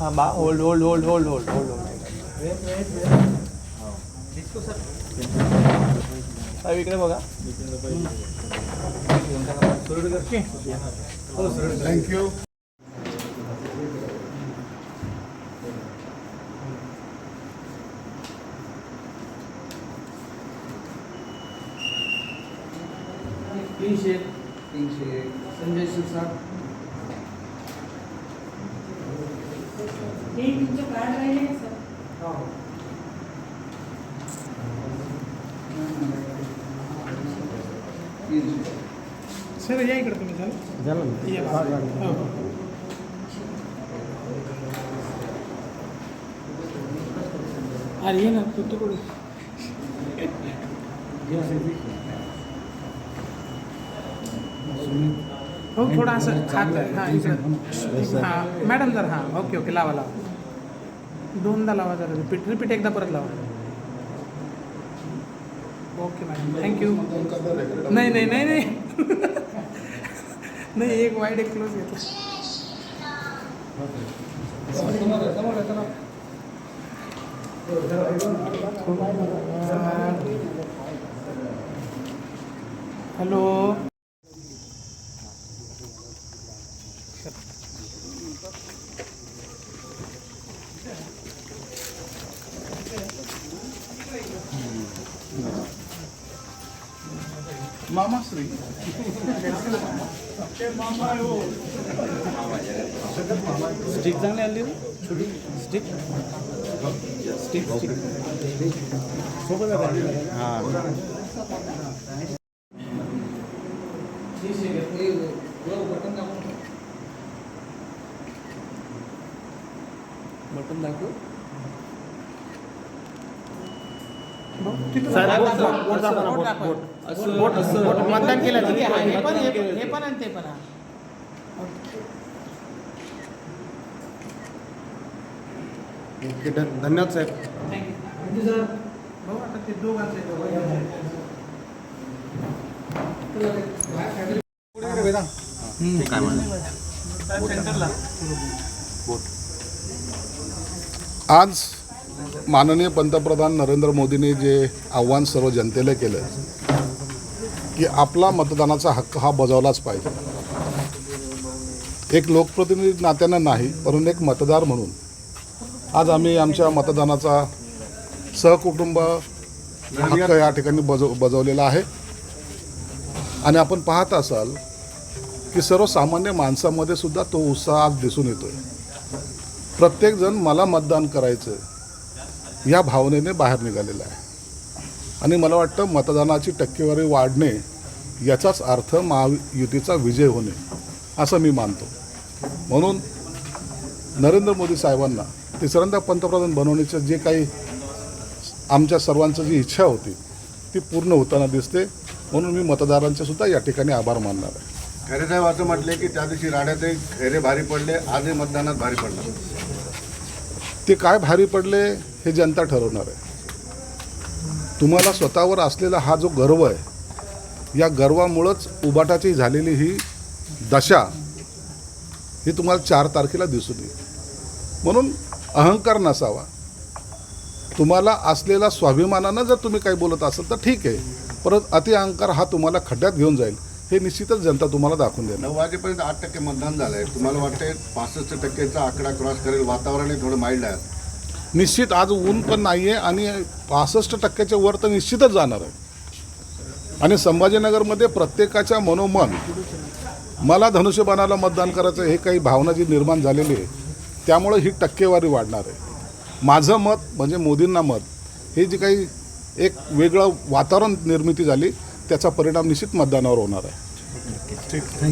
हां बा hold hold hold hold hold hold hold साहेब इकडे बघा. थँक्यू तीनशे तीनशे संजय शिरसाट हे तुमचं कार्ड राहिले आहे सर? या इकडे तुम्ही सर. या. बा. हो. अरे ये ना तू तिकडे हो थोडं असं खात हां इकडं. हां मॅडम जर हां ओके ओके लावा लावा. दोनदा लावा जरा. रिपीट रिपीट एकदा परत लावा. Okay madam. थँक्यू नाही नाही नाही नाही. नाही एक वाईट एक क्लोज घेतो. हॅलो మామా శ్రీ స్టిక్ దాని వెళ్ళి స్టిక్ స్టిక్ సూపర్ బటన్ దాకు मतदान केलं हे पण हे पण- हे पण आणि ते पण. ओके धन्यवाद साहेब. थँक्यू सर भाऊ आता ते दोघांचे सेंटरला आज माननीय पंतप्रधान नरेंद्र मोदींनी जे आव्हान सर्व जनतेला केलं की आपला मतदानाचा हक्क हा बजावलाच पाहिजे. एक लोकप्रतिनिधी नात्यानं नाही परंतु एक मतदार म्हणून. आज आम्ही आमच्या मतदानाचा सहकुटुंब हक्क या ठिकाणी बजव बजावलेला आहे. आणि आपण पाहत असाल की सर्वसामान्य माणसामध्ये सुद्धा तो उत्साह आज दिसून येतोय. प्रत्येकजण मला मतदान करायचं या भावनेने बाहेर निघालेला आहे. आणि मला वाटतं मतदानाची टक्केवारी वाढणे याचाच अर्थ महायुतीचा विजय होणे असं मी मानतो. म्हणून नरेंद्र मोदी साहेबांना तिसऱ्यांदा पंतप्रधान बनवण्याचं जे काही आमच्या सर्वांचं जी इच्छा होती ती पूर्ण होताना दिसते. म्हणून मी मतदारांचे सुद्धा या ठिकाणी आभार मानणार आहे. खरे साहेब असं म्हटले की त्या दिवशी राड्यात खैरे भारी पडले आजही मतदानात भारी पडणार ते काय भारी पडले? हे जनता ठरवणार आहे. तुम्हाला स्वतःवर असलेला हा जो गर्व आहे या गर्वामुळंच उबाटाची झालेली ही दशा ही तुम्हाला चार तारखेला दिसून येईल. म्हणून अहंकार नसावा. तुम्हाला असलेला स्वाभिमानानं जर तुम्ही काही बोलत असाल तर ठीक आहे परत अति अहंकार हा तुम्हाला खड्ड्यात घेऊन जाईल. हे निश्चितच जनता तुम्हाला दाखवून देईल नऊ वाजेपर्यंत आठ टक्के मतदान झालंय. तुम्हाला वाटतंय पासष्ट टक्केचा आकडा क्रॉस करेल. वातावरण थोडं माइल्ड आहे. निश्चित आज ऊन पण नाही आहे आणि पासष्ट टक्क्याच्या वर तर निश्चितच जाणार आहे. आणि संभाजीनगरमध्ये प्रत्येकाच्या मनोमन मला धनुष्यबाणाला मतदान करायचं हे काही भावना जी निर्माण झालेली आहे त्यामुळं ही टक्केवारी वाढणार आहे. माझं मत म्हणजे मोदींना मत हे जी काही एक वेगळं वातावरण निर्मिती झाली त्याचा परिणाम निश्चित मतदानावर होणार आहे. ठीक